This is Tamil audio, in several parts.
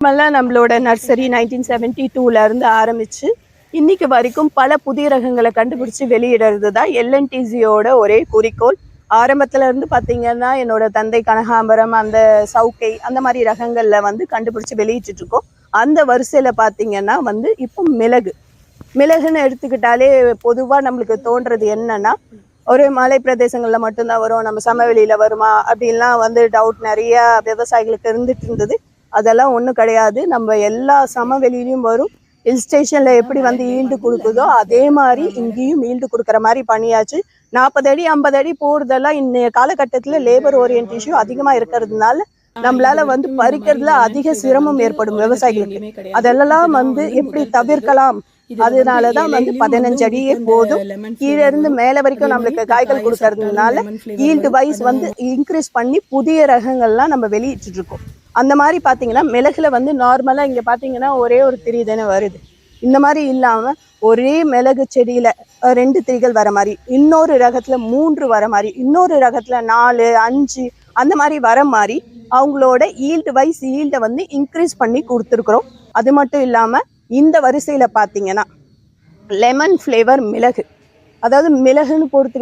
நார்மலாக நம்மளோட நர்சரி நைன்டீன் செவன்டி டூலேருந்து இருந்து ஆரம்பிச்சு இன்னைக்கு வரைக்கும் பல புதிய ரகங்களை கண்டுபிடிச்சி வெளியிடுறது தான் எல்என்டிசியோட ஒரே குறிக்கோள். ஆரம்பத்தில் இருந்து பார்த்தீங்கன்னா என்னோட தந்தை கனகாம்பரம் அந்த சவுக்கை அந்த மாதிரி ரகங்களில் வந்து கண்டுபிடிச்சி வெளியிட்டுருக்கோம் அந்த வரிசையில் பார்த்தீங்கன்னா வந்து இப்போ மிளகு. மிளகுன்னு எடுத்துக்கிட்டாலே பொதுவாக நம்மளுக்கு தோன்றது என்னன்னா ஒரு மலை பிரதேசங்களில் மட்டும்தான் வரும் நம்ம சமவெளியில் வருமா அப்படின்லாம் வந்து டவுட் நிறையா விவசாயிகளுக்கு இருந்துட்டு இருந்தது. அதெல்லாம் ஒன்றும் கிடையாது. நம்ம எல்லா சமவெளியிலையும் வரும். ஹில் ஸ்டேஷன்ல எப்படி வந்து ஈல்டு கொடுக்குதோ அதே மாதிரி இங்கேயும் ஈல்டு கொடுக்குற மாதிரி பண்ணியாச்சு. நாற்பது அடி ஐம்பது அடி போறதெல்லாம் இன்னைய காலகட்டத்தில் லேபர் ஓரியன்ட் இஷ்யூ அதிகமாக இருக்கிறதுனால நம்மளால வந்து பறிக்கிறதுல அதிக சிரமம் ஏற்படும் விவசாயிகளுக்கு. அதெல்லாம் வந்து எப்படி தவிர்க்கலாம்? அதனாலதான் வந்து பதினஞ்சு அடியே போதும். கீழே இருந்து மேல வரைக்கும் நம்மளுக்கு காய்கள் கொடுக்கறதுனால ஈல்டு வைஸ் வந்து இன்க்ரீஸ் பண்ணி புதிய ரகங்கள்லாம் நம்ம வெளியிட்டு இருக்கோம் அந்த மாதிரி பார்த்தீங்கன்னா மிளகில் வந்து நார்மலாக இங்கே பார்த்தீங்கன்னா ஒரே ஒரு திரி தானே வருது. இந்த மாதிரி இல்லாமல் ஒரே மிளகு செடியில் ரெண்டு திரிகள் வர மாதிரி இன்னொரு ரகத்தில் மூன்று வர மாதிரி இன்னொரு ரகத்தில் நாலு அஞ்சு அந்த மாதிரி வர மாதிரி அவங்களோட ஈல்டு வைஸ் ஈல்டை வந்து இன்க்ரீஸ் பண்ணி கொடுத்துருக்குறோம். அது மட்டும் இல்லாமல் இந்த வரிசையில் பார்த்தீங்கன்னா லெமன் ஃப்ளேவர் மிளகு. அதாவது மிளகுன்னு பொறுத்து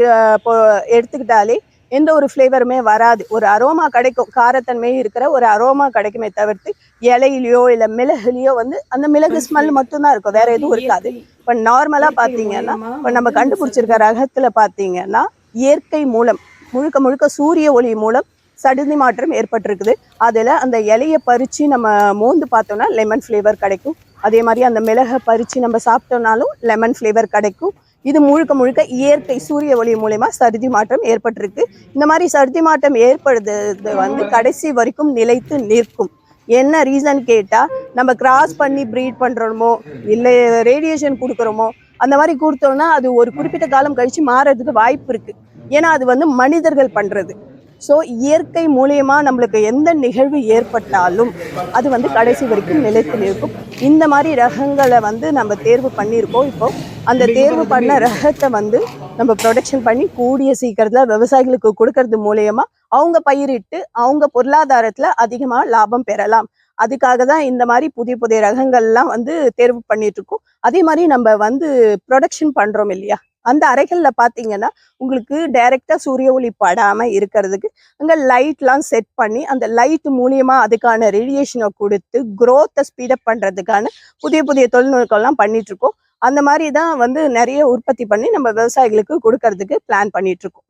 எடுத்துக்கிட்டாலே எந்த ஒரு ஃப்ளேவருமே வராது. ஒரு அரோமா கிடைக்கும். காரத்தன்மை இருக்கிற ஒரு அரோமா கிடைக்குமே தவிர்த்து இலையிலையோ இல்லை மிளகுலையோ வந்து அந்த மிளகு ஸ்மெல் மட்டும்தான் இருக்கும். வேற எதுவும் இருக்காது. இப்போ நார்மலாக பார்த்தீங்கன்னா இப்போ நம்ம கண்டுபிடிச்சிருக்க ரகத்தில் பார்த்தீங்கன்னா இயற்கை மூலம் முழுக்க முழுக்க சூரிய ஒளி மூலம் சடுதி மாற்றம் ஏற்பட்டிருக்குது. அதில் அந்த இலையை பறித்து நம்ம மோந்து பார்த்தோம்னா லெமன் ஃப்ளேவர் கிடைக்கும். அதே மாதிரி அந்த மிளகை பறித்து நம்ம சாப்பிட்டோம்னாலும் லெமன் ஃப்ளேவர் கிடைக்கும். இது முழுக்க முழுக்க இயற்கை சூரிய ஒளி மூலயமா சருதி மாற்றம் ஏற்பட்டிருக்கு. இந்த மாதிரி சருதி மாற்றம் ஏற்படுறது வந்து கடைசி வரைக்கும் நிலைத்து நிற்கும். என்ன ரீசன் கேட்டால் நம்ம கிராஸ் பண்ணி ப்ரீட் பண்ணுறோமோ இல்லை ரேடியேஷன் கொடுக்குறோமோ அந்த மாதிரி கொடுத்தோம்னா அது ஒரு குறிப்பிட்ட காலம் கழித்து மாறதுக்கு வாய்ப்பு இருக்குது ஏன்னா அது வந்து மனிதர்கள் பண்ணுறது ஸோ இயற்கை மூலியமா நம்மளுக்கு எந்த நிகழ்வு ஏற்பட்டாலும் அது வந்து கடைசி வரைக்கும் நிலைத்து நிற்கும். இந்த மாதிரி ரகங்களை வந்து நம்ம தேர்வு பண்ணியிருக்கோம். இப்போ அந்த தேர்வு பண்ண ரகத்தை வந்து நம்ம ப்ரொடக்ஷன் பண்ணி கூடிய சீக்கிரத்தில் விவசாயிகளுக்கு கொடுக்கறது மூலியமா அவங்க பயிரிட்டு அவங்க பொருளாதாரத்தில் அதிகமாக லாபம் பெறலாம். அதுக்காக தான் இந்த மாதிரி புதிய புதிய ரகங்கள்லாம் வந்து தேர்வு பண்ணிட்டு இருக்கோம் அதே மாதிரி நம்ம வந்து ப்ரொடக்ஷன் பண்றோம் இல்லையா? அந்த அறைகளில் பார்த்தீங்கன்னா உங்களுக்கு டைரெக்டா சூரிய ஒளி படாமல் இருக்கிறதுக்கு அங்கே லைட்லாம் செட் பண்ணி அந்த லைட் மூலியமா அதுக்கான ரேடியேஷனை கொடுத்து growth-அ ஸ்பீடப் பண்ணுறதுக்கான புதிய புதிய தொழில்நுட்பம்லாம் பண்ணிட்டு இருக்கோம். அந்த மாதிரி தான் வந்து நிறைய உற்பத்தி பண்ணி நம்ம விவசாயிகளுக்கு கொடுக்கறதுக்கு பிளான் பண்ணிட்டு இருக்கோம்.